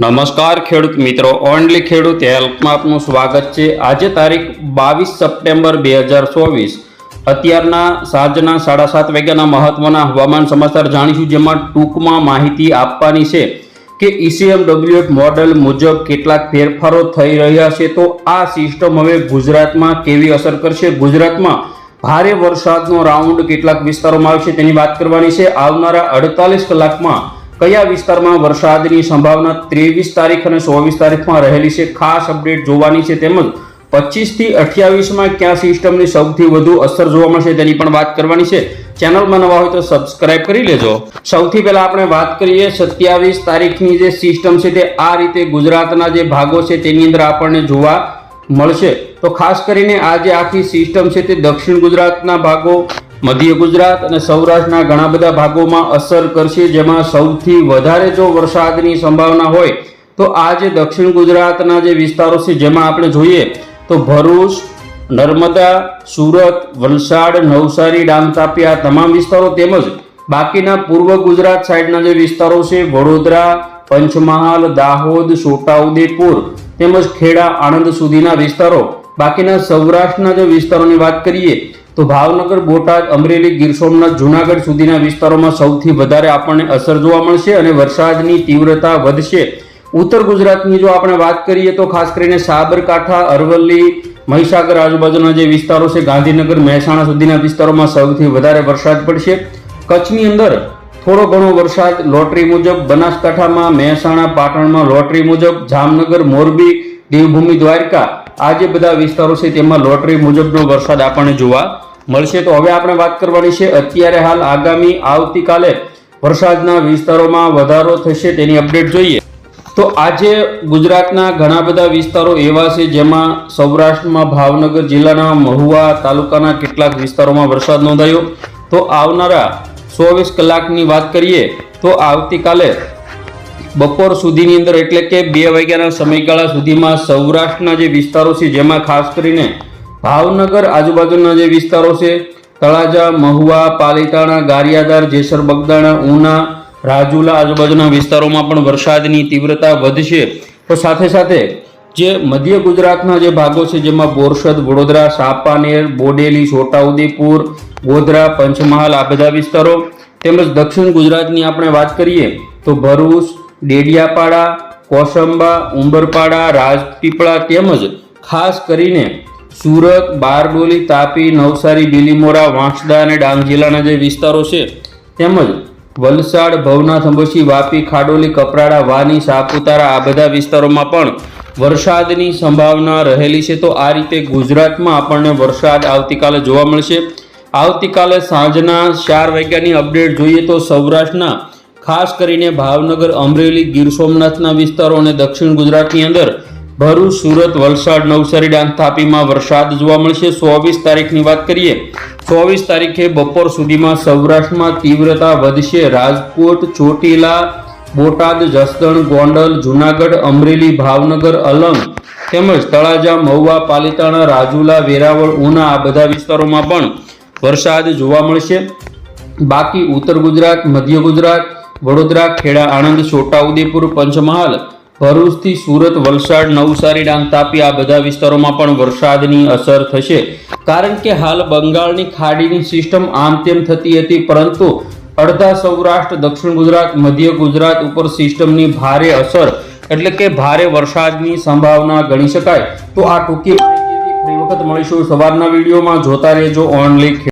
નમસ્કાર ખેડૂત મિત્રો, ઓનલી ખેડૂત હેલ્પમાં આપનું સ્વાગત છે. આજે તારીખ બાવીસ સપ્ટેમ્બર બે હજાર ચોવીસ. અત્યારના સાંજના સાડા સાત વાગ્યાના મહત્વના હવામાન સમાચાર જાણીશું, જેમાં ટૂંકમાં માહિતી આપવાની છે કે E ઈસીએમ ડબલ્યુએફ મોડેલ મુજબ કેટલાક ફેરફારો થઈ રહ્યા છે. તો આ સિસ્ટમ હવે ગુજરાતમાં કેવી અસર કરશે? ગુજરાતમાં ભારે વરસાદનો રાઉન્ડ કેટલાક વિસ્તારોમાં આવશે તેની વાત કરવાની છે. આવનારા અડતાલીસ કલાકમાં કયા વિસ્તારમાં વરસાદની સંભાવના ત્રેવીસ તારીખ અને ચોવીસ તારીખમાં રહેલી છે? ખાસ અપડેટ જોવાની છે તેમજ પચીસથી અઠ્યાવીસમાં કયા સિસ્ટમની સૌથી વધુ અસર જોવા મળશે તેની પણ વાત કરવાની છે. ચેનલમાં નવા હોય તો સબસ્ક્રાઇબ કરી લેજો. સૌથી પહેલા આપણે વાત કરીએ સત્યાવીસ તારીખની જે સિસ્ટમ છે તે આ રીતે ગુજરાતના જે ભાગો છે તેની અંદર આપણને જોવા મળશે. તો ખાસ કરીને આ જે આખી સિસ્ટમ છે તે દક્ષિણ ગુજરાતના ભાગો મધ્ય ગુજરાત અને સૌરાષ્ટ્રના ઘણા બધા ભાગોમાં અસર કરશે, જેમાં સૌથી વધારે જો વરસાદની સંભાવના હોય, તો આ જે દક્ષિણ ગુજરાતના જે વિસ્તારો છે, જેમાં આપણે જોઈએ, તો ભરૂચ, નર્મદા, સુરત, વલસાડ, નવસારી, ડાંગ આ તમામ વિસ્તારો તેમજ બાકીના પૂર્વ ગુજરાત સાઈડના જે વિસ્તારો છે, વડોદરા, પંચમહાલ, દાહોદ, છોટાઉદેપુર તેમજ ખેડા, આણંદ સુધીના વિસ્તારો. બાકીના સૌરાષ્ટ્રના જે વિસ્તારોની વાત કરીએ તો ભાવનગર, બોટાદ, અમરેલી, ગીર સોમનાથ, જુનાગઢ સુધીના વિસ્તારોમાં સૌથી વધારે આપણને અસર જોવા મળશે અને વરસાદની તીવ્રતા વધશે. ઉત્તર ગુજરાતની જો આપણે વાત કરીએ તો ખાસ કરીને સાબરકાંઠા, અરવલ્લી, મહીસાગર આજુબાજુના જે વિસ્તારો છે, ગાંધીનગર, મહેસાણા સુધીના વિસ્તારોમાં સૌથી વધારે વરસાદ પડશે. કચ્છની અંદર થોડો ઘણો વરસાદ લોટરી મુજબ, બનાસકાંઠામાં, મહેસાણા, પાટણમાં લોટરી મુજબ, જામનગર, મોરબી, દેવભૂમિ, દ્વારકા આ જે બધા વિસ્તારો છે તેમાં લોટરી મુજબનો વરસાદ આપણને જોવા મળશે. તો હવે આપણે વાત કરવાની છે, અત્યારે હાલ આગામી આવતીકાલે વરસાદના વિસ્તારોમાં વધારો થશે તેની અપડેટ જોઈએ. તો આજે ગુજરાતના ઘણા બધા વિસ્તારો એવા છે જેમાં સૌરાષ્ટ્રમાં ભાવનગર જિલ્લાના મહુવા તાલુકાના કેટલાક વિસ્તારોમાં વરસાદ નોંધાયો. તો આવનારા ચોવીસ કલાકની વાત કરીએ, તો આવતીકાલે બપોર સુધીની અંદર એટલે કે બે વાગ્યાના સમયગાળા સુધીમાં સૌરાષ્ટ્રના જે વિસ્તારો છે, જેમાં ખાસ કરીને ભાવનગર આજુબાજુના જે વિસ્તારો છે, તળાજા, મહુવા, પાલીતાણા ગારિયાદાર જેસર, બગદાણા, ઉના, રાજુલા આજુબાજુના વિસ્તારોમાં પણ વરસાદની તીવ્રતા વધશે. તો સાથે સાથે જે મધ્ય ગુજરાતના જે ભાગો છે, જેમાં બોરસદ, વડોદરા, સાપાનેર, બોડેલી, છોટાઉદેપુર, ગોધરા, પંચમહાલ આ બધા વિસ્તારો તેમજ દક્ષિણ ગુજરાતની આપણે વાત કરીએ તો ભરૂચ ડેડિયાપાડા, કોસંબા, ઉંબરપાડા, રાજપીપળા તેમજ ખાસ કરીને સુરત, બારડોલી, તાપી, નવસારી, બિલીમોરા, વાંસદા અને ડાંગ જિલ્લાના જે વિસ્તારો છે તેમજ વલસાડ, ભવનાથ અંબોશી વાપી, ખાડોલી, કપરાડા, વાની, સાપુતારા આ બધા વિસ્તારોમાં પણ વરસાદની સંભાવના રહેલી છે. તો આ રીતે ગુજરાતમાં આપણને વરસાદ આવતીકાલે જોવા મળશે. આવતીકાલે સાંજના ચાર વાગ્યાની અપડેટ જોઈએ તો સૌરાષ્ટ્રના ખાસ કરીને ભાવનગર, અમરેલી, ગીર સોમનાથના વિસ્તારો અને દક્ષિણ ગુજરાતની અંદર ભરૂચ, સુરત, વલસાડ, નવસારી, ડાંગ, તાપીમાં વરસાદ જોવા મળશે. ચોવીસ તારીખની વાત કરીએ, ચોવીસ તારીખે બપોર સુધીમાં સૌરાષ્ટ્રમાં તીવ્રતા વધશે. રાજકોટ, ચોટીલા, બોટાદ, જસદણ, ગોંડલ, જુનાગઢ, અમરેલી, ભાવનગર, અલંગ તેમજ તળાજા, મહુવા, પાલીતાણા, રાજુલા, વેરાવળ, ઉના આ બધા વિસ્તારોમાં પણ વરસાદ જોવા મળશે. બાકી ઉત્તર ગુજરાત, મધ્ય ગુજરાત વડોદરા, ખેડા, આણંદ છોટાઉદેપુર પંચમહાલ, ભરૂચથી સુરત, વલસાડ, નવસારી, ડાંગ તાપી, આ બધા વિસ્તારોમાં પણ વરસાદની અસર થશે. કારણ કે હાલ બંગાળની ખાડીની સિસ્ટમ આમ તેમ થતી હતી, પરંતુ અડધા સૌરાષ્ટ્ર, દક્ષિણ ગુજરાત, મધ્ય ગુજરાત ઉપર સિસ્ટમની ભારે અસર, એટલે કે ભારે વરસાદની સંભાવના ગણી શકાય. તો આ ટૂંકી વખત મળીશું. સવારના વિડીયોમાં જોતા રહેજો ઓનલી